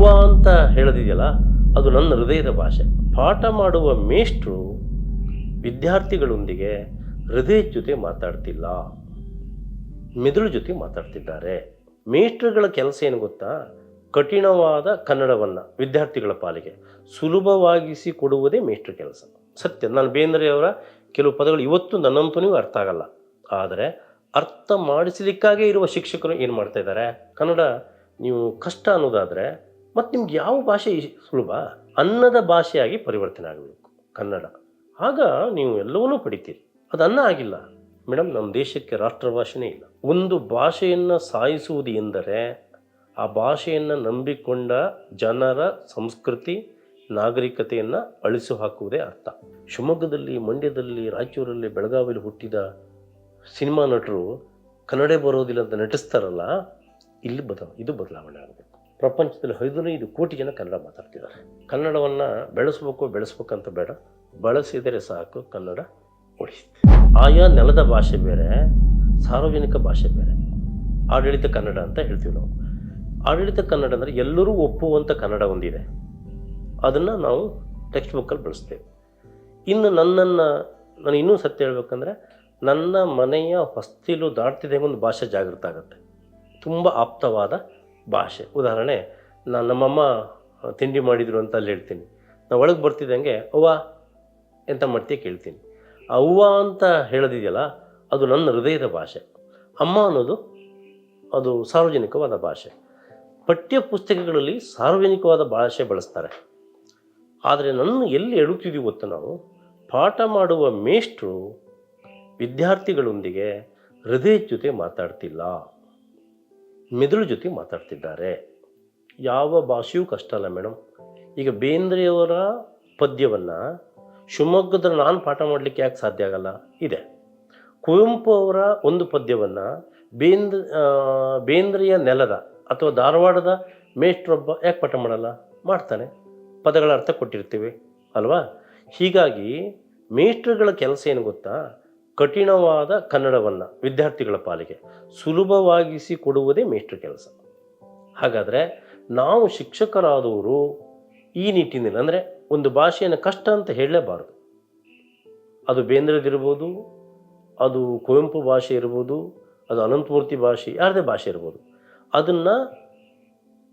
ಅವ್ವ ಅಂತ ಹೇಳಿದೆಯಲ್ಲ ಅದು ನನ್ನ ಹೃದಯದ ಭಾಷೆ. ಪಾಠ ಮಾಡುವ ಮೇಷ್ಟ್ರು ವಿದ್ಯಾರ್ಥಿಗಳೊಂದಿಗೆ ಹೃದಯದ ಜೊತೆ ಮಾತಾಡ್ತಿಲ್ಲ. ಮೆದುಳು ಜೊತೆ ಮಾತಾಡ್ತಿದ್ದಾರೆ. ಮೇಷ್ಟ್ರುಗಳ ಕೆಲಸ ಏನು ಗೊತ್ತಾ? ಕಠಿಣವಾದ ಕನ್ನಡವನ್ನು ವಿದ್ಯಾರ್ಥಿಗಳ ಪಾಲಿಗೆ ಸುಲಭವಾಗಿಸಿ ಕೊಡುವುದೇ ಮೇಷ್ಟ್ರ ಕೆಲಸ. ಸತ್ಯ. ನಾನು ಬೇಂದ್ರೆಯವರ ಕೆಲವು ಪದಗಳು ಇವತ್ತು ನನ್ನಂತೂ ಅರ್ಥ ಆಗಲ್ಲ. ಆದರೆ ಅರ್ಥ ಮಾಡಿಸಲಿಕ್ಕಾಗೇ ಇರುವ ಶಿಕ್ಷಕರು ಏನು ಮಾಡ್ತಾ ಇದ್ದಾರೆ? ಕನ್ನಡ ನೀವು ಕಷ್ಟ ಅನ್ನೋದಾದರೆ ಮತ್ತು ನಿಮ್ಗೆ ಯಾವ ಭಾಷೆ ಸುಲಭ? ಅನ್ನದ ಭಾಷೆಯಾಗಿ ಪರಿವರ್ತನೆ ಆಗಬೇಕು, ಕನ್ನಡ. ಆಗ ನೀವು ಎಲ್ಲವನ್ನೂ ಪಡಿತೀರಿ. ಅದು ಅನ್ನ ಆಗಿಲ್ಲ. ಮೇಡಮ್ ನಮ್ಮ ದೇಶಕ್ಕೆ ರಾಷ್ಟ್ರ ಭಾಷೆನೇ ಇಲ್ಲ. ಒಂದು ಭಾಷೆಯನ್ನು ಸಾಯಿಸುವುದು ಎಂದರೆ ಆ ಭಾಷೆಯನ್ನು ನಂಬಿಕೊಂಡ ಜನರ ಸಂಸ್ಕೃತಿ, ನಾಗರಿಕತೆಯನ್ನು ಅಳಿಸು ಹಾಕುವುದೇ ಅರ್ಥ. ಶಿವಮೊಗ್ಗದಲ್ಲಿ, ಮಂಡ್ಯದಲ್ಲಿ, ರಾಯಚೂರಲ್ಲಿ ಬೆಳಗಾವಿಯಲ್ಲಿ ಹುಟ್ಟಿದ ಸಿನಿಮಾ ನಟರು ಕನ್ನಡ ಬರೋದಿಲ್ಲ ಅಂತ ನಟಿಸ್ತಾರಲ್ಲ, ಇಲ್ಲಿ ಬದ, ಇದು ಬದಲಾವಣೆ ಆಗಬೇಕು ಪ್ರಪಂಚದಲ್ಲಿ ಹದಿನೈದು ಕೋಟಿ ಜನ ಕನ್ನಡ ಮಾತಾಡ್ತಿದ್ದಾರೆ. ಕನ್ನಡವನ್ನು ಬೆಳೆಸ್ಬೇಕು ಬೆಳೆಸ್ಬೇಕಂತ ಬೇಡ. ಬಳಸಿದರೆ ಸಾಕು ಕನ್ನಡ ಉಳಿಸುತ್ತೆ ಆಯಾ ನೆಲದ ಭಾಷೆ ಬೇರೆ, ಸಾರ್ವಜನಿಕ ಭಾಷೆ ಬೇರೆ. ಆಡಳಿತ ಕನ್ನಡ ಅಂತ ಹೇಳ್ತೀವಿ ನಾವು. ಆಡಳಿತ ಕನ್ನಡ ಅಂದರೆ ಎಲ್ಲರೂ ಒಪ್ಪುವಂಥ ಕನ್ನಡ ಒಂದಿದೆ. ಅದನ್ನು ನಾವು ಟೆಕ್ಸ್ಟ್ ಬುಕ್ಕಲ್ಲಿ ಬಳಸ್ತೇವೆ. ಇನ್ನು ನನ್ನನ್ನು, ನಾನು ಇನ್ನೂ ಸತ್ಯ ಹೇಳ್ಬೇಕಂದ್ರೆ ನನ್ನ ಮನೆಯ ಹೊಸ್ತಿಲು ದಾಟ್ತಿದೆ ಒಂದು ಭಾಷೆ ಜಾಗೃತ ಆಗುತ್ತೆ. ತುಂಬ ಆಪ್ತವಾದ ಭಾಷೆ. ಉದಾಹರಣೆ ನಾನು ನಮ್ಮಮ್ಮ ತಿಂಡಿ ಮಾಡಿದ್ರು ಅಂತ ಅಲ್ಲಿ ಹೇಳ್ತೀನಿ. ನಾವು ಒಳಗೆ ಬರ್ತಿದ್ದಂಗೆ, ಅವ್ವ ಎಂತ ಮಾಡ್ತೀಯ ಕೇಳ್ತೀನಿ. ಅವ್ವ ಅಂತ ಹೇಳೋದಿದೆಯಲ್ಲ, ಅದು ನನ್ನ ಹೃದಯದ ಭಾಷೆ. ಅಮ್ಮ ಅನ್ನೋದು ಅದು ಸಾರ್ವಜನಿಕವಾದ ಭಾಷೆ. ಪಠ್ಯ ಪುಸ್ತಕಗಳಲ್ಲಿ ಸಾರ್ವಜನಿಕವಾದ ಭಾಷೆ ಬಳಸ್ತಾರೆ. ಆದರೆ ನನ್ನ ಎಲ್ಲಿ ಎಡುತ್ತಿದ್ದೀವಿ ಗೊತ್ತು ನಾವು? ಪಾಠ ಮಾಡುವ ಮೇಷ್ಟ್ರು ವಿದ್ಯಾರ್ಥಿಗಳೊಂದಿಗೆ ಹೃದಯದ ಜೊತೆ ಮಾತಾಡ್ತಿಲ್ಲ. ಮೆದುಳು ಜೊತೆ ಮಾತಾಡ್ತಿದ್ದಾರೆ. ಯಾವ ಭಾಷೆಯೂ ಕಷ್ಟ ಅಲ್ಲ ಮೇಡಮ್ ಈಗ ಬೇಂದ್ರೆಯವರ ಪದ್ಯವನ್ನು ಶಿವಮೊಗ್ಗದ ನಾನು ಪಾಠ ಮಾಡಲಿಕ್ಕೆ ಯಾಕೆ ಸಾಧ್ಯ ಆಗಲ್ಲ? ಇದೆ. ಕುವೆಂಪು ಅವರ ಒಂದು ಪದ್ಯವನ್ನು ಬೇಂದ್ರ ಬೇಂದ್ರೆಯ ನೆಲದ ಅಥವಾ ಧಾರವಾಡದ ಮೇಷ್ಟ್ರೊಬ್ಬ ಯಾಕೆ ಪಾಠ ಮಾಡಲ್ಲ? ಮಾಡ್ತಾನೆ. ಪದಗಳ ಅರ್ಥ ಕೊಟ್ಟಿರ್ತೀವಿ. ಅಲ್ವಾ? ಹೀಗಾಗಿ ಮೇಷ್ಟ್ರಗಳ ಕೆಲಸ ಏನು ಗೊತ್ತಾ? ಕಠಿಣವಾದ ಕನ್ನಡವನ್ನು ವಿದ್ಯಾರ್ಥಿಗಳ ಪಾಲಿಗೆ ಸುಲಭವಾಗಿಸಿ ಕೊಡುವುದೇ ಮೇಷ್ಟ್ರ ಕೆಲಸ. ಹಾಗಾದರೆ ನಾವು ಶಿಕ್ಷಕರಾದವರು ಈ ನಿಟ್ಟಿನಲ್ಲಿ, ಅಂದರೆ ಒಂದು ಭಾಷೆಯನ್ನು ಕಷ್ಟ ಅಂತ ಹೇಳಲೇಬಾರದು. ಅದು ಬೇಂದ್ರದಿರ್ಬೋದು ಅದು ಕುವೆಂಪು ಭಾಷೆ ಇರ್ಬೋದು, ಅದು ಅನಂತಮೂರ್ತಿ ಭಾಷೆ, ಯಾರದೇ ಭಾಷೆ ಇರ್ಬೋದು, ಅದನ್ನು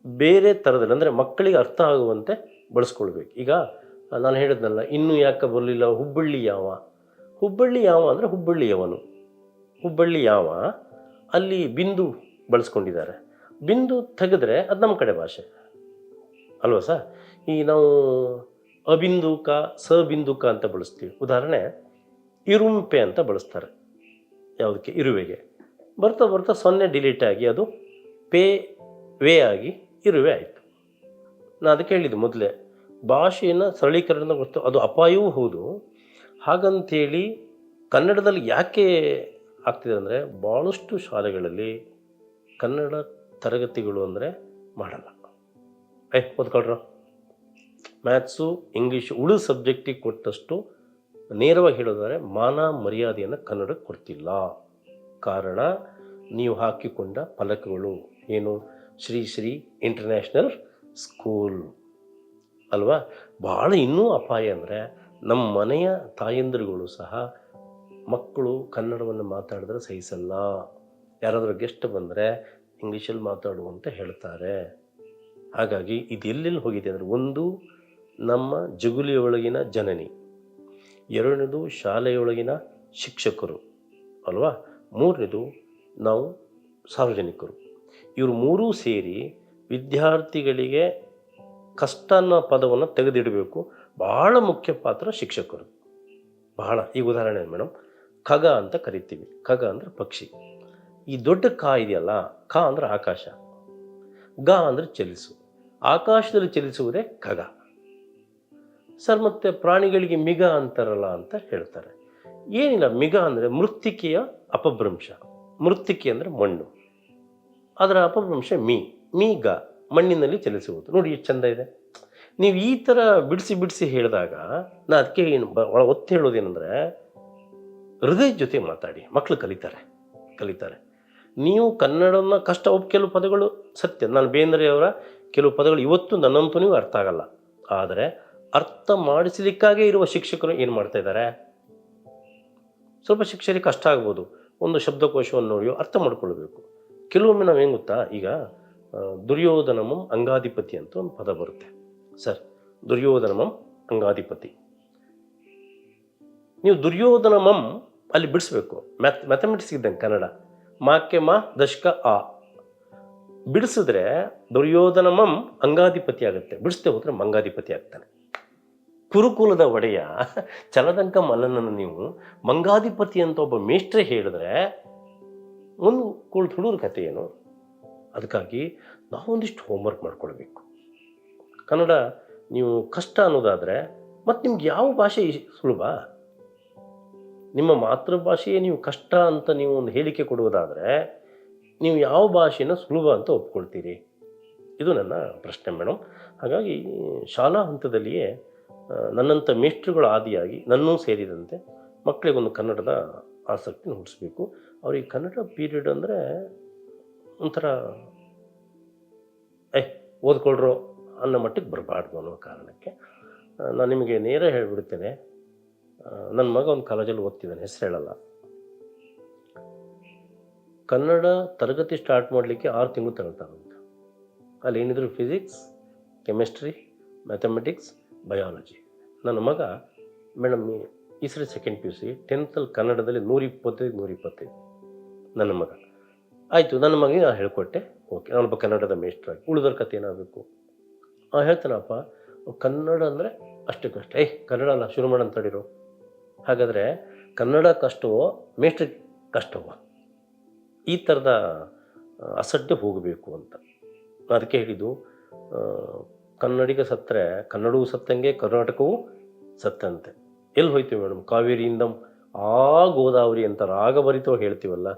ಬೇರೆ ಥರದಲ್ಲಿ ಅಂದರೆ ಮಕ್ಕಳಿಗೆ ಅರ್ಥ ಆಗುವಂತೆ ಬಳಸ್ಕೊಳ್ಬೇಕು. ಈಗ ನಾನು ಹೇಳಿದ್ನಲ್ಲ, ಇನ್ನೂ ಯಾಕೆ ಬರಲಿಲ್ಲ, ಹುಬ್ಬಳ್ಳಿ ಯಾವ? ಹುಬ್ಬಳ್ಳಿ ಯಾವ ಅಂದರೆ ಹುಬ್ಬಳ್ಳಿಯವನು. ಹುಬ್ಬಳ್ಳಿ ಯಾವ? ಅಲ್ಲಿ ಬಿಂದು ಬಳಸ್ಕೊಂಡಿದ್ದಾರೆ. ಬಿಂದು ತೆಗೆದ್ರೆ ಅದು ನಮ್ಮ ಕಡೆ ಭಾಷೆ. ಅಲ್ವಾ ಸರ್? ಈ ನಾವು ಅಬಿಂದುಕ ಸ ಬಿಂದುಕ ಅಂತ ಬಳಸ್ತೀವಿ. ಉದಾಹರಣೆ, ಇರುಂಪೆ ಅಂತ ಬಳಸ್ತಾರೆ. ಯಾವುದಕ್ಕೆ? ಇರುವೆಗೆ. ಬರ್ತಾ ಬರ್ತಾ ಸೊನ್ನೆ ಡಿಲೀಟ್ ಆಗಿ ಅದು ಪೇ, ವೇ ಆಗಿ ಇರುವೆ ಆಯಿತು. ನಾನು ಅದಕ್ಕೆ ಹೇಳಿದ್ದು ಮೊದಲೇ. ಭಾಷೆಯನ್ನು ಸರಳೀಕರಣ ಗೊತ್ತು ಅದು ಅಪಾಯವೂ ಹೌದು. ಹಾಗಂತೇಳಿ ಕನ್ನಡದಲ್ಲಿ ಯಾಕೆ ಆಗ್ತಿದೆ ಅಂದರೆ ಭಾಳಷ್ಟು ಶಾಲೆಗಳಲ್ಲಿ ಕನ್ನಡ ತರಗತಿಗಳು ಅಂದರೆ ಮಾಡಲ್ಲ. ಏ, ಓದ್ಕೊಳ್ರ. ಮ್ಯಾಥ್ಸು, ಇಂಗ್ಲೀಷು ಉಳಿದ ಸಬ್ಜೆಕ್ಟಿಗೆ ಕೊಟ್ಟಷ್ಟು ನೇರವಾಗಿ ಹೇಳೋದಾದರೆ ಮಾನ ಮರ್ಯಾದೆಯನ್ನು ಕನ್ನಡಕ್ಕೆ ಕೊಡ್ತಿಲ್ಲ. ಕಾರಣ ನೀವು ಹಾಕಿಕೊಂಡ ಫಲಕಗಳು ಏನು? Shri Shri international school. ಅಲ್ವಾ? ಭಾಳ ಇನ್ನೂ ಅಪಾಯ ಅಂದರೆ ನಮ್ಮ ಮನೆಯ ತಾಯಂದಿರುಗಳು ಸಹ ಮಕ್ಕಳು ಕನ್ನಡವನ್ನು ಮಾತಾಡಿದ್ರೆ ಸಹಿಸಲ್ಲ. ಯಾರಾದರೂ ಗೆಸ್ಟ್ ಬಂದರೆ ಇಂಗ್ಲೀಷಲ್ಲಿ ಮಾತಾಡು ಅಂತ ಹೇಳ್ತಾರೆ. ಹಾಗಾಗಿ ಇದು ಎಲ್ಲೆಲ್ಲಿ ಹೋಗಿದೆ ಅಂದರೆ ಒಂದು ನಮ್ಮ ಜಗುಲಿಯೊಳಗಿನ ಜನನಿ, ಎರಡನೇದು ಶಾಲೆಯೊಳಗಿನ ಶಿಕ್ಷಕರು ಅಲ್ವಾ? ಮೂರನೇದು ನಾವು ಸಾರ್ವಜನಿಕರು. ಇವರು ಮೂರೂ ಸೇರಿ ವಿದ್ಯಾರ್ಥಿಗಳಿಗೆ ಕಷ್ಟ ಅನ್ನೋ ಪದವನ್ನು ತೆಗೆದಿಡಬೇಕು. ಬಹಳ ಮುಖ್ಯ ಪಾತ್ರ ಶಿಕ್ಷಕರು. ಬಹಳ, ಈಗ ಉದಾಹರಣೆ ಮೇಡಮ್ ಖಗ ಅಂತ ಕರಿತೀವಿ. ಖಗ ಅಂದರೆ ಪಕ್ಷಿ. ಈ ದೊಡ್ಡ ಕ ಇದೆಯಲ್ಲ ಕ ಅಂದರೆ ಆಕಾಶ. ಗ ಅಂದರೆ ಚಲಿಸು. ಆಕಾಶದಲ್ಲಿ ಚಲಿಸುವುದೇ ಖಗ ಸರ್, ಮತ್ತೆ ಪ್ರಾಣಿಗಳಿಗೆ ಮಿಗ ಅಂತಾರಲ್ಲ ಅಂತ ಹೇಳ್ತಾರೆ. ಏನಿಲ್ಲ, ಮಿಗ ಅಂದರೆ ಮೃತ್ತಿಕೆಯ ಅಪಭ್ರಂಶ. ಮೃತ್ತಿಕೆ ಅಂದರೆ ಮಣ್ಣು. ಅದರ ಅಪಭ್ರಂಶ ಮೀ ಗ, ಮಣ್ಣಿನಲ್ಲಿ ಚಲಿಸುವುದು. ನೋಡಿ ಎಷ್ಟು ಚಂದ ಇದೆ. ನೀವು ಈ ಥರ ಬಿಡಿಸಿ ಬಿಡಿಸಿ ಹೇಳಿದಾಗ ನಾ ಅದಕ್ಕೆ ಏನು ಬ- ಒಳ ಒತ್ತು ಹೇಳೋದೇನೆಂದರೆ, ಹೃದಯದ ಜೊತೆ ಮಾತಾಡಿ ಮಕ್ಕಳು ಕಲಿತಾರೆ ಕಲಿತಾರೆ. ನೀವು ಕನ್ನಡನ ಕಷ್ಟ ಒಬ್ಬ ಕೆಲವು ಪದಗಳು, ಸತ್ಯ. ನಾನು ಬೇಂದ್ರೆಯವರ ಕೆಲವು ಪದಗಳು ಇವತ್ತು ನನ್ನಂತೂ ಅರ್ಥ ಆಗಲ್ಲ. ಆದರೆ ಅರ್ಥ ಮಾಡಿಸಲಿಕ್ಕಾಗೇ ಇರುವ ಶಿಕ್ಷಕರು ಏನು ಮಾಡ್ತಾ ಇದ್ದಾರೆ? ಸ್ವಲ್ಪ ಶಿಕ್ಷಕರಿಗೆ ಕಷ್ಟ ಆಗ್ಬೋದು. ಒಂದು ಶಬ್ದಕೋಶವನ್ನು ನೋಡಿಯೋ ಅರ್ಥ ಮಾಡ್ಕೊಳ್ಬೇಕು. ಕೆಲವೊಮ್ಮೆ ನಾವು ಗೊತ್ತಾ? ಈಗ ದುರ್ಯೋಧನಮ್ ಅಂಗಾಧಿಪತಿ ಅಂತ ಒಂದು ಪದ ಬರುತ್ತೆ. ಸರ್, ದುರ್ಯೋಧನ ಮಮ್ ಅಂಗಾಧಿಪತಿ. ನೀವು ದುರ್ಯೋಧನ ಮಮ್ ಅಲ್ಲಿ ಬಿಡಿಸ್ಬೇಕು. ಮ್ಯಾಥ್, ಮ್ಯಾಥಮೆಟಿಕ್ಸ್ ಇದ್ದಂಗೆ ಕನ್ನಡ. ಮಾಕ್ಕೆ ಮಾ ದಶಕ ಆ. ಬಿಡಿಸಿದ್ರೆ ದುರ್ಯೋಧನ ಮಮ್ ಅಂಗಾಧಿಪತಿ ಆಗುತ್ತೆ. ಬಿಡಿಸ್ದೆ ಹೋದ್ರೆ ಮಂಗಾಧಿಪತಿ ಆಗ್ತಾನೆ. ಕುರುಕುಲದ ಒಡೆಯ ಚಲದಂಕ ಮಲ್ಲನನ್ನು ನೀವು ಮಂಗಾಧಿಪತಿ ಅಂತ ಒಬ್ಬ ಮೇಷ್ಟ್ರೆ ಹೇಳಿದ್ರೆ ಒಂದು ಕುಳ್ ಹುಡುಗರ ಕಥೆ ಏನು? ಅದಕ್ಕಾಗಿ ನಾವೊಂದಿಷ್ಟು ಹೋಮ್ವರ್ಕ್ ಮಾಡ್ಕೊಳ್ಬೇಕು. ಕನ್ನಡ ನೀವು ಕಷ್ಟ ಅನ್ನೋದಾದರೆ ಮತ್ತು ನಿಮ್ಗೆ ಯಾವ ಭಾಷೆ ಸುಲಭ? ನಿಮ್ಮ ಮಾತೃಭಾಷೆಯೇ ನೀವು ಕಷ್ಟ ಅಂತ ನೀವು ಒಂದು ಹೇಳಿಕೆ ಕೊಡುವುದಾದರೆ ನೀವು ಯಾವ ಭಾಷೆನ ಸುಲಭ ಅಂತ ಒಪ್ಕೊಳ್ತೀರಿ? ಇದು ನನ್ನ ಪ್ರಶ್ನೆ ಮೇಡಮ್ ಹಾಗಾಗಿ ಶಾಲಾ ಹಂತದಲ್ಲಿಯೇ ನನ್ನಂಥ ಮೇಷ್ಟ್ರುಗಳು ಆದಿಯಾಗಿ ನನ್ನೂ ಸೇರಿದಂತೆ ಮಕ್ಕಳಿಗೊಂದು ಕನ್ನಡದ ಆಸಕ್ತಿ ಹುಡಿಸ್ಬೇಕು ಅವ್ರಿಗೆ ಕನ್ನಡ ಪೀರಿಯಡ್ ಅಂದರೆ ಒಂಥರ, ಏ, ಓದ್ಕೊಳ್ರೋ ಅನ್ನೋ ಮಟ್ಟಕ್ಕೆ ಬರಬಾರ್ದು ಅನ್ನೋ ಕಾರಣಕ್ಕೆ ನಾನು ನಿಮಗೆ ನೇರ ಹೇಳಿಬಿಡ್ತೇನೆ. ನನ್ನ ಮಗ ಒಂದು ಕಾಲೇಜಲ್ಲಿ ಓದ್ತಿದ್ದಾನೆ, ಹೆಸರು ಹೇಳಲ್ಲ. ಕನ್ನಡ ತರಗತಿ ಸ್ಟಾರ್ಟ್ ಮಾಡಲಿಕ್ಕೆ ಆರು ತಿಂಗಳು ತಗೊಳ್ತಾರಂತ ಅಲ್ಲಿ ಏನಿದ್ರು ಫಿಸಿಕ್ಸ್, ಕೆಮಿಸ್ಟ್ರಿ, ಮ್ಯಾಥಮೆಟಿಕ್ಸ್, ಬಯಾಲಜಿ. ನನ್ನ ಮಗ, ಮೇಡಮ್, ಈ ಸೆಕೆಂಡ್ ಪಿ ಯು ಸಿ ಟೆಂತಲ್ಲಿ ಕನ್ನಡದಲ್ಲಿ ನೂರಿಪ್ಪತ್ತೈದು ಇಪ್ಪತ್ತೈದು ನೂರ ಇಪ್ಪತ್ತೈದು ನನ್ನ ಮಗ. ಆಯಿತು, ನನ್ನ ಮಗನಿಗೆ ನಾನು ಹೇಳಿಕೊಟ್ಟೆ, ಓಕೆ ನಾನೊಬ್ಬ ಕನ್ನಡದ ಮೇಷ್ಟ್ರಾಗಿ ಉಳಿದ್ರ ಕತೆ ಏನಾಗಬೇಕು? ಹೇಳ್ತಾನಪ್ಪ ಕನ್ನಡ ಅಂದರೆ ಅಷ್ಟು ಕಷ್ಟ ಏಯ್, ಕನ್ನಡ ಅಲ್ಲ, ಶುರು ಮಾಡೋಣ ತಡಿರು ಹಾಗಾದರೆ ಕನ್ನಡ ಕಷ್ಟವೋ ಮೇಷ್ಟ್ರಿಗೆ ಕಷ್ಟವೋ? ಈ ಥರದ ಅಸಡ್ಡೆ ಹೋಗಬೇಕು ಅಂತ. ಅದಕ್ಕೆ ಹೇಳಿದ್ದು ಕನ್ನಡಿಗ ಸತ್ತರೆ ಕನ್ನಡವೂ ಸತ್ತಂಗೆ, ಕರ್ನಾಟಕವೂ ಸತ್ತಂತೆ. ಎಲ್ಲಿ ಹೋಯ್ತೀವಿ ಮೇಡಮ್? ಕಾವೇರಿಯಿಂದ ಆ ಗೋದಾವರಿ ಅಂತ ರಾಗಭರಿತವಾಗಿ ಹೇಳ್ತೀವಲ್ಲ,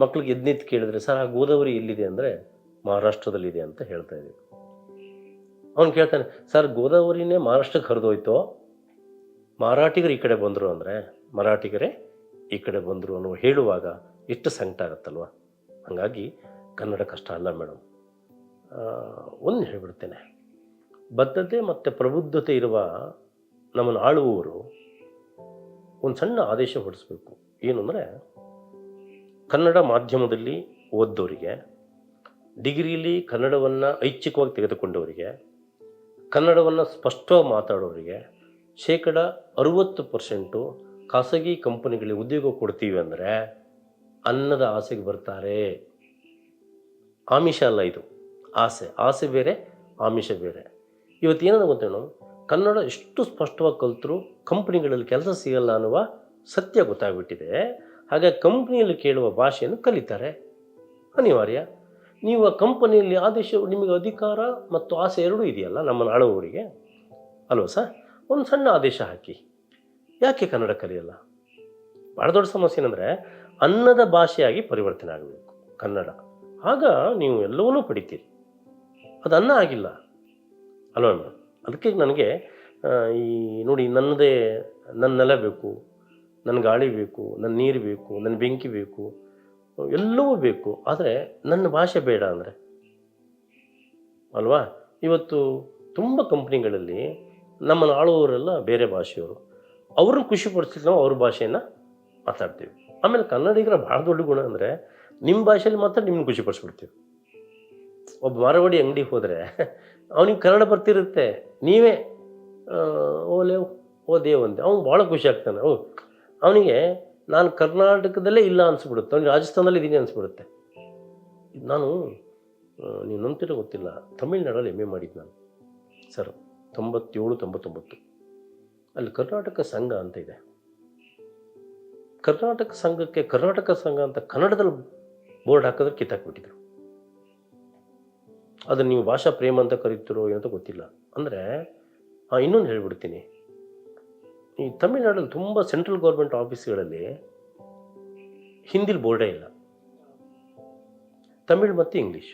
ಮಕ್ಳಿಗೆ ಎದ್ನಿತ್ತು ಕೇಳಿದ್ರೆ, ಸರ್, ಆ ಗೋದಾವರಿ ಎಲ್ಲಿದೆ? ಅಂದರೆ, ಮಹಾರಾಷ್ಟ್ರದಲ್ಲಿದೆ ಅಂತ ಹೇಳ್ತಾ ಇದ್ದೀವಿ. ಅವ್ನು ಕೇಳ್ತಾನೆ, ಸರ್, ಗೋದಾವರಿನೇ ಮಹಾರಾಷ್ಟ್ರಕ್ಕೆ ಹರಿದೋಯ್ತು. ಮರಾಠಿಗರು ಈ ಕಡೆ ಬಂದರು ಅಂದರೆ, ಮರಾಠಿಗರೇ ಈ ಕಡೆ ಬಂದರು ಅನ್ನೋ ಹೇಳುವಾಗ ಎಷ್ಟು ಸಂಕಟ ಆಗುತ್ತಲ್ವ? ಹಾಗಾಗಿ ಕನ್ನಡ ಕಷ್ಟ ಅಲ್ಲ ಮೇಡಮ್. ಒಂದು ಹೇಳಿಬಿಡ್ತೇನೆ. ಬದ್ಧತೆ ಮತ್ತು ಪ್ರಬುದ್ಧತೆ ಇರುವ ನಮ್ಮನ್ನು ಆಳುವವರು ಒಂದು ಸಣ್ಣ ಆದೇಶ ಹೊರಡಿಸ್ಬೇಕು ಏನು ಅಂದರೆ, ಕನ್ನಡ ಮಾಧ್ಯಮದಲ್ಲಿ ಓದ್ದವರಿಗೆ ಡಿಗ್ರಿಲಿ ಕನ್ನಡವನ್ನು ಐಚ್ಛಿಕವಾಗಿ ತೆಗೆದುಕೊಂಡವರಿಗೆ ಕನ್ನಡವನ್ನು ಸ್ಪಷ್ಟವಾಗಿ ಮಾತಾಡೋರಿಗೆ ಶೇಕಡ ಅರುವತ್ತು ಪರ್ಸೆಂಟು ಖಾಸಗಿ ಕಂಪನಿಗಳಿಗೆ ಉದ್ಯೋಗ ಕೊಡ್ತೀವಿ ಅಂದರೆ ಅನ್ನದ ಆಸೆಗೆ ಬರ್ತಾರೆ. ಆಮಿಷ ಅಲ್ಲ ಇದು. ಆಸೆ. ಆಸೆ ಬೇರೆ, ಆಮಿಷ ಬೇರೆ. ಇವತ್ತು ಏನದ ಗೊತ್ತೇನು? ಕನ್ನಡ ಎಷ್ಟು ಸ್ಪಷ್ಟವಾಗಿ ಕಲಿತರೂ ಕಂಪ್ನಿಗಳಲ್ಲಿ ಕೆಲಸ ಸಿಗಲ್ಲ ಅನ್ನುವ ಸತ್ಯ ಗೊತ್ತಾಗ್ಬಿಟ್ಟಿದೆ. ಹಾಗೆ ಕಂಪ್ನಿಯಲ್ಲಿ ಕೇಳುವ ಭಾಷೆಯನ್ನು ಕಲಿತಾರೆ. ಅನಿವಾರ್ಯ. ನೀವು ಆ ಕಂಪನಿಯಲ್ಲಿ ಆದೇಶ ನಿಮಗೆ ಅಧಿಕಾರ ಮತ್ತು ಆಸೆ ಎರಡೂ ಇದೆಯಲ್ಲ ನಮ್ಮ ನಾಳುವವರಿಗೆ ಅಲ್ವಾ ಸರ್? ಒಂದು ಸಣ್ಣ ಆದೇಶ ಹಾಕಿ. ಯಾಕೆ ಕನ್ನಡ ಕಲಿಯಲ್ಲ? ಭಾಳ ದೊಡ್ಡ ಸಮಸ್ಯೆ ಏನಂದರೆ ಅನ್ನದ ಭಾಷೆಯಾಗಿ ಪರಿವರ್ತನೆ ಆಗಬೇಕು ಕನ್ನಡ. ಆಗ ನೀವು ಎಲ್ಲವನ್ನೂ ಪಡಿತೀರಿ. ಅದು ಅನ್ನ ಆಗಿಲ್ಲ. ಅಲ್ವ ಅದಕ್ಕೆ ನನಗೆ ಈ ನೋಡಿ ನನ್ನದೇ ನನ್ನ ನೆಲ ಬೇಕು ನನ್ನ ಗಾಳಿ ಬೇಕು ನನ್ನ ನೀರು ಬೇಕು ನನ್ನ ಬೆಂಕಿ ಬೇಕು ಎಲ್ಲವೂ ಬೇಕು. ಆದರೆ ನನ್ನ ಭಾಷೆ ಬೇಡ ಅಂದರೆ. ಅಲ್ವಾ? ಇವತ್ತು ತುಂಬ ಕಂಪ್ನಿಗಳಲ್ಲಿ ನಮ್ಮನ್ನು ಆಳುವವರೆಲ್ಲ ಬೇರೆ ಭಾಷೆಯವರು. ಅವ್ರನ್ನ ಖುಷಿಪಡಿಸ್ಲಿಕ್ಕೆ ನಾವು ಅವ್ರ ಭಾಷೆಯನ್ನು ಮಾತಾಡ್ತೀವಿ. ಆಮೇಲೆ ಕನ್ನಡಿಗರ ಭಾಳ ದೊಡ್ಡ ಗುಣ ಅಂದರೆ ನಿಮ್ಮ ಭಾಷೆಯಲ್ಲಿ ಮಾತ್ರ ನಿಮ್ಮನ್ನ ಖುಷಿಪಡಿಸ್ಬಿಡ್ತೀವಿ ಒಬ್ಬ ಮಾರವಾಡಿ ಅಂಗಡಿಗೆ ಹೋದರೆ ಅವನಿಗೆ ಕನ್ನಡ ಬರ್ತಿರುತ್ತೆ. ನೀವೇ ಓಲೇ, ಓ ದೇವ್ ಅವ್ನು ಭಾಳ ಖುಷಿ ಆಗ್ತಾನೆ. ಓ, ಅವನಿಗೆ ನಾನು ಕರ್ನಾಟಕದಲ್ಲೇ ಇಲ್ಲ ಅನಿಸ್ಬಿಡುತ್ತೆ. ಅವ್ನಿಗೆ ರಾಜಸ್ಥಾನದಲ್ಲಿ ಇದೀನಿ ಅನಿಸ್ಬಿಡುತ್ತೆ. ನಾನು ನೀವು ನಂಬ್ತಿರೋ ಗೊತ್ತಿಲ್ಲ. ತಮಿಳ್ನಾಡಲ್ಲಿ ಎಂ ಎ ಮಾಡಿದ್ದು ನಾನು. ಸರ್, ತೊಂಬತ್ತೇಳು, ತೊಂಬತ್ತೊಂಬತ್ತು. ಅಲ್ಲಿ ಕರ್ನಾಟಕ ಸಂಘ ಅಂತ ಇದೆ. ಕರ್ನಾಟಕ ಸಂಘಕ್ಕೆ ಕರ್ನಾಟಕ ಸಂಘ ಅಂತ ಕನ್ನಡದಲ್ಲಿ ಬೋರ್ಡ್ ಹಾಕಿದ್ರೆ ಕಿತ್ತಾಕ್ಬಿಟ್ಟಿದ್ರು. ಅದನ್ನು ನೀವು ಭಾಷಾ ಪ್ರೇಮ ಅಂತ ಕರೀತಿರೋ ಏನಂತ ಗೊತ್ತಿಲ್ಲ. ಅಂದರೆ ಇನ್ನೊಂದು ಹೇಳ್ಬಿಡ್ತೀನಿ. ಈ ತಮಿಳ್ನಾಡಲ್ಲಿ ತುಂಬ ಸೆಂಟ್ರಲ್ ಗೌರ್ಮೆಂಟ್ ಆಫೀಸ್ಗಳಲ್ಲಿ ಹಿಂದಿಲಿ ಬೋರ್ಡೇ ಇಲ್ಲ. ತಮಿಳ್ ಮತ್ತು ಇಂಗ್ಲೀಷ್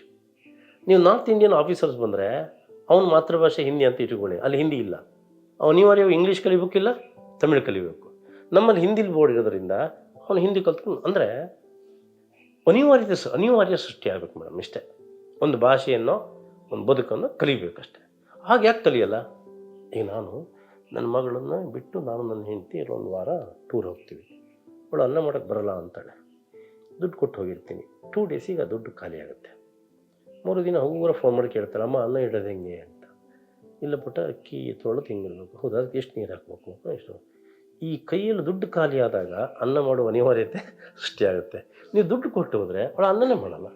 ನೀವು ನಾರ್ತ್ ಇಂಡಿಯನ್ ಆಫೀಸರ್ಸ್ ಬಂದರೆ ಅವನ ಮಾತೃಭಾಷೆ ಹಿಂದಿ ಅಂತ ಇಟ್ಕೊಳ್ಳಿ. ಅಲ್ಲಿ ಹಿಂದಿ ಇಲ್ಲ. ಅವನು ಅನಿವಾರ್ಯವಾಗಿ ಇಂಗ್ಲೀಷ್ ಕಲಿಬೇಕಿಲ್ಲ ತಮಿಳ್ ಕಲಿಬೇಕು. ನಮ್ಮಲ್ಲಿ ಹಿಂದಿಲಿ ಬೋರ್ಡ್ ಇರೋದ್ರಿಂದ ಅವನು ಹಿಂದಿ ಕಲ್ತ್ಕೊಂಡು ಅಂದರೆ ಅನಿವಾರ್ಯತೆ ಅನಿವಾರ್ಯ ಸೃಷ್ಟಿ ಆಗಬೇಕು ಮೇಡಮ್ ಇಷ್ಟೇ. ಒಂದು ಭಾಷೆಯನ್ನು, ಒಂದು ಬದುಕನ್ನು ಕಲಿಬೇಕಷ್ಟೆ. ಹಾಗೆ ಯಾಕೆ ಕಲಿಯಲ್ಲ? ಈಗ ನಾನು ನನ್ನ ಮಗಳನ್ನು ಬಿಟ್ಟು ನಾನು ನನ್ನ ಹೆಂಡತಿ ಒಂದು ವಾರ ಟೂರ್ ಹೋಗ್ತೀವಿ. ಅವಳು ಅನ್ನ ಮಾಡೋಕ್ಕೆ ಬರಲ್ಲ ಅಂತಾಳೆ. ದುಡ್ಡು ಕೊಟ್ಟು ಹೋಗಿರ್ತೀನಿ. ಟೂ ಡೇಸಿಗೆ ಆ ದುಡ್ಡು ಖಾಲಿ ಆಗುತ್ತೆ. ಮೂರು ದಿನ ಹೂವರ ಫೋನ್ ಮಾಡಿ ಕೇಳ್ತಾರೆ, ಅಮ್ಮ, ಅನ್ನ ಇಡೋದು ಹೆಂಗೆ? ಅಂತ. ಇಲ್ಲ ಪುಟ್ಟ, ಅಕ್ಕಿ ತೊಳೆದು ಹಿಂಗಿರ್ಬೇಕು ಹೌದು, ಅದಕ್ಕೆ ಎಷ್ಟು ನೀರು ಹಾಕ್ಬೇಕು? ಎಷ್ಟು ಈ ಕೈಯಲ್ಲಿ ದುಡ್ಡು ಖಾಲಿ ಆದಾಗ ಅನ್ನ ಮಾಡುವ ಅನಿವಾರ್ಯತೆ ಸೃಷ್ಟಿಯಾಗುತ್ತೆ ನೀವು ದುಡ್ಡು ಕೊಟ್ಟು ಹೋದರೆ ಅವಳು ಅನ್ನನೇ ಮಾಡಲ್ಲ.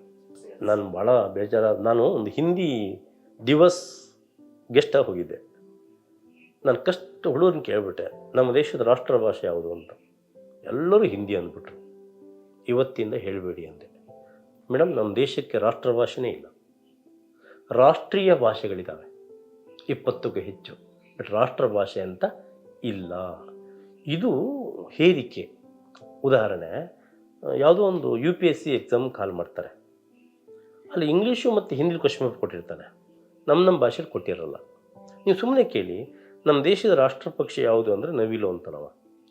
ನಾನು ಭಾಳ ಬೇಜಾರಾದ ನಾನು ಒಂದು ಹಿಂದಿ ದಿವಸ್ ಗೆಸ್ಟಾಗಿ ಹೋಗಿದ್ದೆ. ನಾನು ಕಷ್ಟ ಹುಡುಗರನ್ನ ಕೇಳ್ಬಿಟ್ಟೆ, ನಮ್ಮ ದೇಶದ ರಾಷ್ಟ್ರ ಭಾಷೆ ಯಾವುದು ಅಂತ. ಎಲ್ಲರೂ ಹಿಂದಿ ಅಂದ್ಬಿಟ್ರು. ಇವತ್ತಿಂದ ಹೇಳಬೇಡಿ ಅಂದೆ. ಮೇಡಮ್ ನಮ್ಮ ದೇಶಕ್ಕೆ ರಾಷ್ಟ್ರ ಭಾಷೆನೇ ಇಲ್ಲ. ರಾಷ್ಟ್ರೀಯ ಭಾಷೆಗಳಿದ್ದಾವೆ ಇಪ್ಪತ್ತಕ್ಕೂ ಹೆಚ್ಚು. ಬಟ್ ರಾಷ್ಟ್ರ ಭಾಷೆ ಅಂತ ಇಲ್ಲ. ಇದು ಹೇರಿಕೆ. ಉದಾಹರಣೆ, ಯಾವುದೋ ಒಂದು U P S C exam call ಮಾಡ್ತಾರೆ. ಅಲ್ಲಿ ಇಂಗ್ಲೀಷು ಮತ್ತು ಹಿಂದಿ ಕ್ವಶನ್ ಪೇಪರ್ ಕೊಟ್ಟಿರ್ತಾನೆ ನಮ್ಮ ನಮ್ಮ ಭಾಷೆಲಿ ಕೊಟ್ಟಿರಲ್ಲ. ನೀವು ಸುಮ್ಮನೆ ಕೇಳಿ ನಮ್ಮ ದೇಶದ ರಾಷ್ಟ್ರ ಪಕ್ಷ ಯಾವುದು ಅಂದರೆ ನವಿಲು ಅಂತ ನಾವು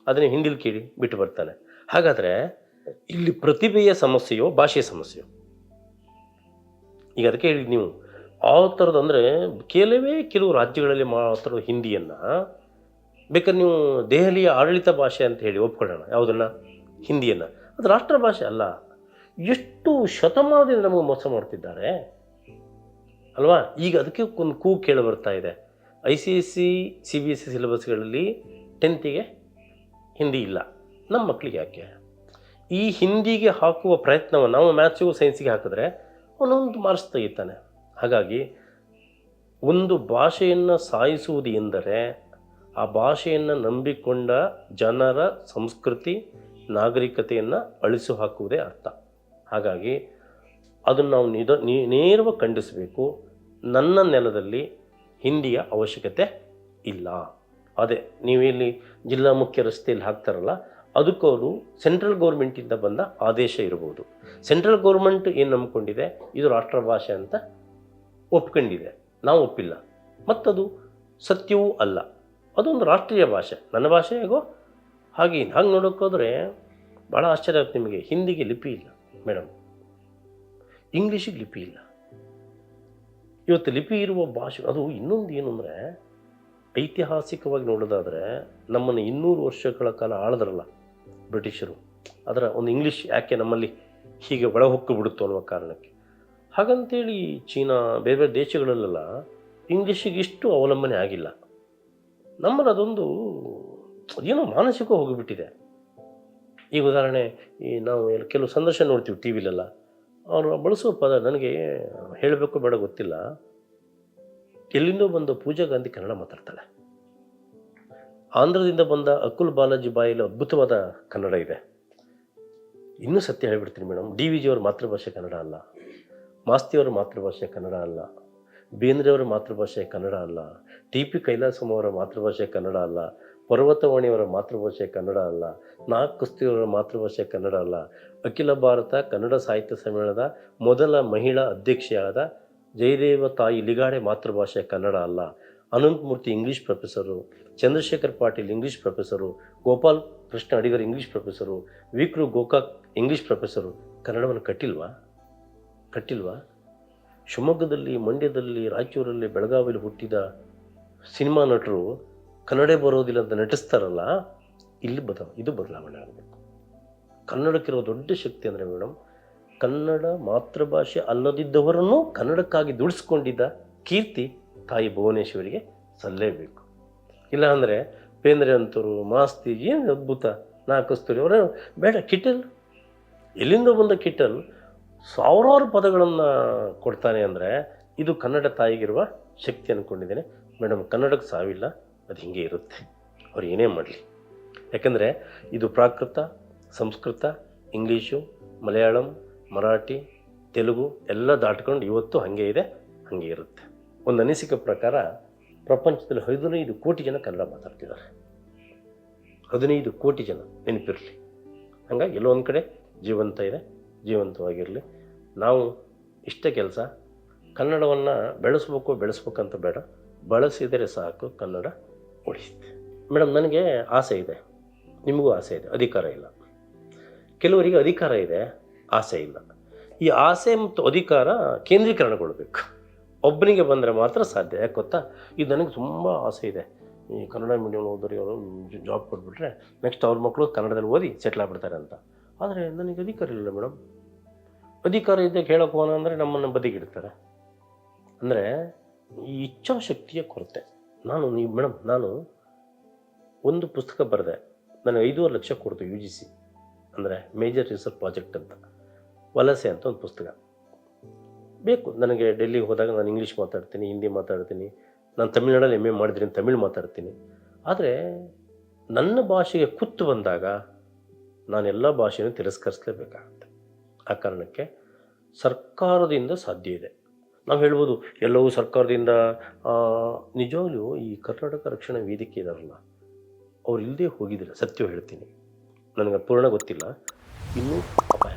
ಅದನ್ನೇ ಹಿಂದಿಲಿ ಕೇಳಿ ಬಿಟ್ಟು ಬರ್ತಾನೆ. ಹಾಗಾದರೆ ಇಲ್ಲಿ ಪ್ರತಿಭೆಯ ಸಮಸ್ಯೆಯೋ ಭಾಷೆಯ ಸಮಸ್ಯೆಯೋ? ಈಗ ಅದಕ್ಕೆ ಹೇಳಿ ನೀವು, ಆ ಥರದ್ದು ಅಂದರೆ ಕೆಲವೇ ಕೆಲವು ರಾಜ್ಯಗಳಲ್ಲಿ ಮಾತ್ರ ಹಿಂದಿಯನ್ನು ಬೇಕಾದ್ರೆ ನೀವು ದೆಹಲಿಯ ಆಡಳಿತ ಭಾಷೆ ಅಂತ ಹೇಳಿ ಒಪ್ಕೊಳ್ಳೋಣ, ಯಾವುದನ್ನು? ಹಿಂದಿಯನ್ನು. ಅದು ರಾಷ್ಟ್ರ ಭಾಷೆ ಅಲ್ಲ. ಎಷ್ಟು ಶತಮಾನದಿಂದ ನಮಗೆ ಮೋಸ ಮಾಡ್ತಿದ್ದಾರೆ. ಅಲ್ವಾ? ಈಗ ಅದಕ್ಕೆ ಒಂದು ಕೂ ಕೇಳಿ ಬರ್ತಾ ಇದೆ. I C S C C B S C ಸಿಲೆಬಸ್ಗಳಲ್ಲಿ ಟೆಂತಿಗೆ ಹಿಂದಿ ಇಲ್ಲ. ನಮ್ಮ ಮಕ್ಕಳಿಗೆ ಯಾಕೆ? ಈ ಹಿಂದಿಗೆ ಹಾಕುವ ಪ್ರಯತ್ನವನ್ನು ನಾವು ಮ್ಯಾಥ್ಸಿಗೂ ಸೈನ್ಸಿಗೆ ಹಾಕಿದ್ರೆ ಅವನೊಂದು ಮಾರ್ಕ್ಸ್ ತೆಗಿತಾನೆ. ಹಾಗಾಗಿ ಒಂದು ಭಾಷೆಯನ್ನು ಸಾಯಿಸುವುದು ಎಂದರೆ ಆ ಭಾಷೆಯನ್ನು ನಂಬಿಕೊಂಡ ಜನರ ಸಂಸ್ಕೃತಿ, ನಾಗರಿಕತೆಯನ್ನು ಅಳಿಸು ಹಾಕುವುದೇ ಅರ್ಥ. ಹಾಗಾಗಿ ಅದನ್ನು ನಾವು ನಿಧ ನೇ- ನೇರವಾಗಿ ಖಂಡಿಸಬೇಕು. ನನ್ನ ನೆಲದಲ್ಲಿ ಹಿಂದಿಯ ಅವಶ್ಯಕತೆ ಇಲ್ಲ. ಅದೇ, ನೀವಿಲ್ಲಿ ಜಿಲ್ಲಾ ಮುಖ್ಯ ರಸ್ತೆಯಲ್ಲಿ ಹಾಕ್ತಾರಲ್ಲ ಅದಕ್ಕವರು ಸೆಂಟ್ರಲ್ ಗೌರ್ಮೆಂಟಿಂದ ಬಂದ ಆದೇಶ ಇರ್ಬೋದು ಸೆಂಟ್ರಲ್ ಗೌರ್ಮೆಂಟ್ ಏನು ನಂಬ್ಕೊಂಡಿದೆ? ಇದು ರಾಷ್ಟ್ರ ಭಾಷೆ ಅಂತ ಒಪ್ಕೊಂಡಿದೆ. ನಾವು ಒಪ್ಪಿಲ್ಲ. ಮತ್ತದು ಸತ್ಯವೂ ಅಲ್ಲ. ಅದೊಂದು ರಾಷ್ಟ್ರೀಯ ಭಾಷೆ. ನನ್ನ ಭಾಷೆ ಹೇಗೋ ಹಾಗೆ ಹಾಗೆ ನೋಡೋಕ್ಕೋದ್ರೆ ಭಾಳ ಆಶ್ಚರ್ಯ ಆಗುತ್ತೆ ನಿಮಗೆ. ಹಿಂದಿಗೆ ಲಿಪಿ ಇಲ್ಲ, ಮೇಡಮ್. ಇಂಗ್ಲೀಷಿಗೆ ಲಿಪಿ ಇಲ್ಲ. ಇವತ್ತು ಲಿಪಿ ಇರುವ ಭಾಷೆ, ಅದು ಇನ್ನೊಂದು ಏನು ಅಂದರೆ, ಐತಿಹಾಸಿಕವಾಗಿ ನೋಡೋದಾದರೆ, ನಮ್ಮನ್ನು ಇನ್ನೂರು ವರ್ಷಗಳ ಕಾಲ ಆಳದ್ರಲ್ಲ ಬ್ರಿಟಿಷರು, ಅದರ ಒಂದು ಇಂಗ್ಲೀಷ್ ಯಾಕೆ ನಮ್ಮಲ್ಲಿ ಹೀಗೆ ಒಳ ಬಿಡುತ್ತೋ ಅನ್ನುವ ಕಾರಣಕ್ಕೆ. ಹಾಗಂತೇಳಿ ಚೀನಾ, ಬೇರೆ ಬೇರೆ ದೇಶಗಳಲ್ಲೆಲ್ಲ ಇಂಗ್ಲೀಷಿಗೆ ಇಷ್ಟು ಅವಲಂಬನೆ ಆಗಿಲ್ಲ. ನಮ್ಮಲ್ಲಿ ಅದೊಂದು ಏನೋ ಮಾನಸಿಕ ಹೋಗಿಬಿಟ್ಟಿದೆ. ಈಗ ಉದಾಹರಣೆ, ಈ ನಾವು ಕೆಲವು ಸಂದರ್ಶನ ನೋಡ್ತೀವಿ ಟಿ ವಿಲೆಲ್ಲ. ಅವರು ಬಳಸುವ ಪದ ನನಗೆ ಹೇಳಬೇಕು ಬೇಡ ಗೊತ್ತಿಲ್ಲ. ಎಲ್ಲಿಂದೋ ಬಂದು ಪೂಜಾ ಗಾಂಧಿ ಕನ್ನಡ ಮಾತಾಡ್ತಾಳೆ. ಆಂಧ್ರದಿಂದ ಬಂದ ಅಕುಲ್ ಬಾಲಾಜಿ ಬಾಯಲ್ಲಿ ಅದ್ಭುತವಾದ ಕನ್ನಡ ಇದೆ. ಇನ್ನೂ ಸತ್ಯ ಹೇಳಿಬಿಡ್ತೀನಿ ಮೇಡಮ್ ಡಿ ವಿ ಜಿಯವರ ಮಾತೃಭಾಷೆ ಕನ್ನಡ ಅಲ್ಲ. ಮಾಸ್ತಿಯವರ ಮಾತೃಭಾಷೆ ಕನ್ನಡ ಅಲ್ಲ. ಬೇಂದ್ರೆಯವರ ಮಾತೃಭಾಷೆ ಕನ್ನಡ ಅಲ್ಲ. ಟಿ ಪಿ ಅವರ ಮಾತೃಭಾಷೆ ಕನ್ನಡ ಅಲ್ಲ. ಪರ್ವತವಾಣಿಯವರ ಮಾತೃಭಾಷೆ ಕನ್ನಡ ಅಲ್ಲ, ನಾಗ್ ಕುಸ್ತಿಯವರ ಮಾತೃಭಾಷೆ ಕನ್ನಡ ಅಲ್ಲ. ಅಖಿಲ ಭಾರತ ಕನ್ನಡ ಸಾಹಿತ್ಯ ಸಮ್ಮೇಳನದ ಮೊದಲ ಮಹಿಳಾ ಅಧ್ಯಕ್ಷೆಯಾದ ಜಯದೇವ ತಾಯಿ ಲಿಗಾಡೆ ಮಾತೃಭಾಷೆ ಕನ್ನಡ ಅಲ್ಲ. Ananthamurthy English professor, Chandrashekar Patil English professor, Gopal Krishna Adigar English professor, ವಿಕ್ರು Gokak English professor. ಕನ್ನಡವನ್ನು ಕಟ್ಟಿಲ್ವಾ? ಕಟ್ಟಿಲ್ವಾ? ಶಿವಮೊಗ್ಗದಲ್ಲಿ, ಮಂಡ್ಯದಲ್ಲಿ, ರಾಯಚೂರಲ್ಲಿ ಬೆಳಗಾವಿಯಲ್ಲಿ ಹುಟ್ಟಿದ ಸಿನಿಮಾ ನಟರು ಕನ್ನಡ ಬರೋದಿಲ್ಲ ಅಂತ ನಟಿಸ್ತಾರಲ್ಲ, ಇಲ್ಲಿ ಬದಲ ಇದು ಬದಲಾವಣೆ ಆಗಬೇಕು. ಕನ್ನಡಕ್ಕಿರೋ ದೊಡ್ಡ ಶಕ್ತಿ ಅಂದರೆ ಮೇಡಮ್ ಕನ್ನಡ ಮಾತೃಭಾಷೆ ಅಲ್ಲದಿದ್ದವರನ್ನು ಕನ್ನಡಕ್ಕಾಗಿ ದುಡಿಸ್ಕೊಂಡಿದ್ದ ಕೀರ್ತಿ ತಾಯಿ ಭುವನೇಶ್ವರಿಗೆ ಸಲ್ಲೇಬೇಕು. ಇಲ್ಲ ಅಂದರೆ ಬೇಂದ್ರೆ ಅಂತರು, ಮಾಸ್ತಿ, ಏನು ಅದ್ಭುತ ನಾಲ್ಕಸ್ತೂರಿ ಅವರ ಬೇಡ, ಕಿಟಲ್. ಎಲ್ಲಿಂದ ಬಂದ ಕಿಟಲ್? ಸಾವಿರಾರು ಪದಗಳನ್ನು ಕೊಡ್ತಾನೆ ಅಂದರೆ ಇದು ಕನ್ನಡ ತಾಯಿಗಿರುವ ಶಕ್ತಿ ಅಂದ್ಕೊಂಡಿದ್ದೇನೆ ಮೇಡಮ್ ಕನ್ನಡಕ್ಕೆ ಸಾವಿಲ್ಲ. ಅದು ಹಿಂಗೆ ಇರುತ್ತೆ. ಅವ್ರು ಏನೇ ಮಾಡಲಿ. ಯಾಕಂದರೆ ಇದು ಪ್ರಾಕೃತ, ಸಂಸ್ಕೃತ, ಇಂಗ್ಲೀಷು, ಮಲಯಾಳಂ, ಮರಾಠಿ, ತೆಲುಗು ಎಲ್ಲ ದಾಟ್ಕೊಂಡು ಇವತ್ತು ಹಾಗೆ ಇದೆ, ಹಾಗೆ ಇರುತ್ತೆ. ಒಂದು ಅನಿಸಿಕೆ ಪ್ರಕಾರ ಪ್ರಪಂಚದಲ್ಲಿ ಹದಿನೈದು ಕೋಟಿ ಜನ ಕನ್ನಡ ಮಾತಾಡ್ತಿದ್ದಾರೆ. ಹದಿನೈದು ಕೋಟಿ ಜನ ನೆನಪಿರಲಿ. ಹಂಗಾಗಿ ಎಲ್ಲೋ ಒಂದು ಕಡೆ ಜೀವಂತ ಇದೆ, ಜೀವಂತವಾಗಿರಲಿ. ನಾವು ಇಷ್ಟೇ ಕೆಲಸ, ಕನ್ನಡವನ್ನು ಬೆಳೆಸ್ಬೇಕು, ಬೆಳೆಸ್ಬೇಕಂತ ಬೇಡ. ಬಳಸಿದರೆ ಸಾಕು ಕನ್ನಡ. ಉಳಿಯುತ್ತೆ ಮೇಡಮ್, ನನಗೆ ಆಸೆ ಇದೆ. ನಿಮಗೂ ಆಸೆ ಇದೆ. ಅಧಿಕಾರ ಇಲ್ಲ. ಕೆಲವರಿಗೆ ಅಧಿಕಾರ ಇದೆ, ಆಸೆ ಇಲ್ಲ. ಈ ಆಸೆ ಮತ್ತು ಅಧಿಕಾರ ಕೇಂದ್ರೀಕರಣಗೊಳ್ಬೇಕು. ಒಬ್ಬನಿಗೆ ಬಂದರೆ ಮಾತ್ರ ಸಾಧ್ಯ. ಯಾಕೆ ಗೊತ್ತಾ? ಇದು ನನಗೆ ತುಂಬ ಆಸೆ ಇದೆ. ಈ ಕನ್ನಡ ಮೀಡಿಯಮ್ ಓದೋರಿಗೆ ಜಾಬ್ ಕೊಟ್ಬಿಟ್ರೆ ನೆಕ್ಸ್ಟ್ ಅವ್ರ ಮಕ್ಕಳು ಕನ್ನಡದಲ್ಲಿ ಓದಿ ಸೆಟ್ಲ್ ಆಗ್ಬಿಡ್ತಾರೆ ಅಂತ. ಆದರೆ ನನಗೆ ಅಧಿಕಾರ ಇಲ್ಲ ಮೇಡಮ್. ಅಧಿಕಾರ ಇದ್ದಾಗ ಹೇಳೋಕೆ ಹೋಗೋಣ ಅಂದರೆ ನಮ್ಮನ್ನು ಬದಿಗಿಡ್ತಾರೆ. ಅಂದರೆ ಈ ಇಚ್ಛಾಶಕ್ತಿಯ ಕೊರತೆ. ನಾನು ನೀವು ಮೇಡಮ್ ನಾನು ಒಂದು ಪುಸ್ತಕ ಬರೆದೆ. ನನಗೆ ಐದೂವರೆ ಲಕ್ಷ ಕೊಡ್ತು ಯು ಜಿ ಸಿ ಅಂದರೆ ಮೇಜರ್ ರಿಸರ್ಚ್ ಪ್ರಾಜೆಕ್ಟ್ ಅಂತ. ವಲಸೆ ಅಂತ ಒಂದು ಪುಸ್ತಕ. ಬೇಕು, ನನಗೆ ಡೆಲ್ಲಿಗೆ ಹೋದಾಗ ನಾನು ಇಂಗ್ಲೀಷ್ ಮಾತಾಡ್ತೀನಿ ಹಿಂದಿ ಮಾತಾಡ್ತೀನಿ, ನಾನು ತಮಿಳ್ನಾಡಲ್ಲಿ ಎಂ ಎ ಮಾಡಿದ್ರಿಂದ ತಮಿಳು ಮಾತಾಡ್ತೀನಿ. ಆದರೆ ನನ್ನ ಭಾಷೆಗೆ ಕುತ್ತು ಬಂದಾಗ ನಾನು ಎಲ್ಲ ಭಾಷೆಯನ್ನು ತಿರಸ್ಕರಿಸಲೇಬೇಕಾಗುತ್ತೆ. ಆ ಕಾರಣಕ್ಕೆ ಸರ್ಕಾರದಿಂದ ಸಾಧ್ಯ ಇದೆ. ನಾವು ಹೇಳ್ಬೋದು, ಎಲ್ಲವೂ ಸರ್ಕಾರದಿಂದ ನಿಜವಾಗ್ಲೂ ಈ ಕರ್ನಾಟಕ ರಕ್ಷಣಾ ವೇದಿಕೆ ಇದಾರಲ್ಲ, ಅವ್ರು ಇಲ್ಲದೆ ಹೋಗಿದ್ರೆ ಸತ್ಯ ಹೇಳ್ತೀನಿ. ನನಗೆ ಪೂರ್ಣ ಗೊತ್ತಿಲ್ಲ. ಇನ್ನೂ ಅಪಾಯ